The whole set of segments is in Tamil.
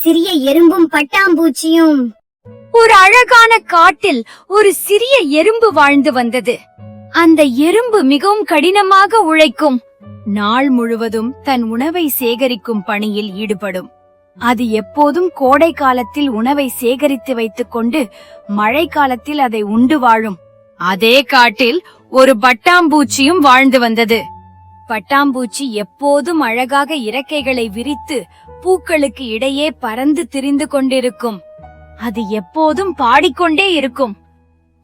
சிறிய எறும்பும் பட்டாம்பூச்சியும். ஒரு அழகான காட்டில் ஒரு சிறிய எறும்பு வாழ்ந்து வந்தது. அந்த எறும்பு மிகவும் கடினமாக உழைக்கும். நாள் முழுவதும் தன் உணவை சேகரிக்கும் பணியில் ஈடுபடும். அது எப்போதும் கோடை காலத்தில் உணவை சேகரித்து வைத்துக் கொண்டு மழை காலத்தில் அதை உண்டு வாழும். அதே காட்டில் ஒரு பட்டாம்பூச்சியும் வாழ்ந்து வந்தது. பட்டாம்பூச்சி எப்போதும் அழகாக இறக்கைகளை விரித்து பூக்களுக்கு இடையே பறந்து திரிந்து கொண்டிருக்கும். அது எப்போதும் பாடிக்கொண்டே இருக்கும்.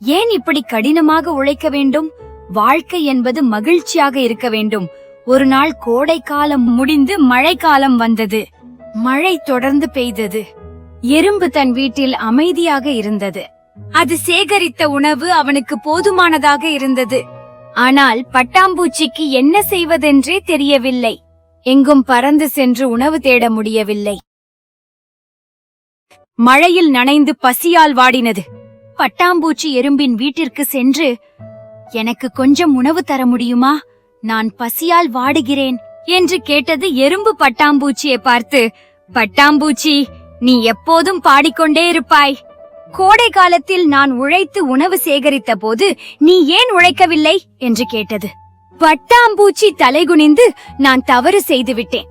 ஏன் இப்படி கடினமாக உழைக்க வேண்டும்? வாழ்க்கை என்பது மகிழ்ச்சியாக இருக்க வேண்டும். ஒரு நாள் கோடை காலம் முடிந்து மழைக்காலம் வந்தது. மழை தொடர்ந்து பெய்தது. எறும்பு தன் வீட்டில் அமைதியாக இருந்தது. அது சேகரித்த உணவு அவனுக்கு போதுமானதாக இருந்தது. ஆனால் பட்டாம்பூச்சிக்கு என்ன செய்வதென்றே தெரியவில்லை. எங்கும் பறந்து சென்று உணவு தேட முடியவில்லை. மழையில் நனைந்து பசியால் வாடினது. பட்டாம்பூச்சி எறும்பின் வீட்டிற்கு சென்று எனக்கு கொஞ்சம் உணவு தர முடியுமா? நான் பசியால் வாடுகிறேன் என்று கேட்டது எறும்பு பட்டாம்பூச்சியை பார்த்து பட்டாம்பூச்சி நீ எப்போதும் பாடிக்கொண்டே இருப்பாய். கோடை காலத்தில் நான் உழைத்து உணவு சேகரித்த போது நீ ஏன் உழைக்கவில்லை? என்று கேட்டது. பட்டாம்பூச்சி தலைகுனிந்து நான் தவறு செய்துவிட்டேன்.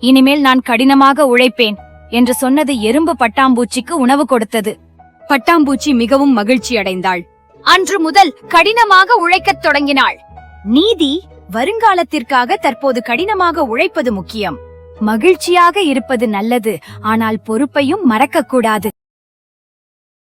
இனிமேல் நான் கடினமாக உழைப்பேன் என்று சொன்னது எறும்பு பட்டாம்பூச்சிக்கு உணவு கொடுத்தது. பட்டாம்பூச்சி மிகவும் மகிழ்ச்சி அடைந்தாள். அன்று முதல் கடினமாக உழைக்கத் தொடங்கினாள். நீதி வருங்காலத்திற்காக தற்போது கடினமாக உழைப்பது முக்கியம். மகிழ்ச்சியாக இருப்பது நல்லது ஆனால் பொறுப்பையும் மறக்கக்கூடாது.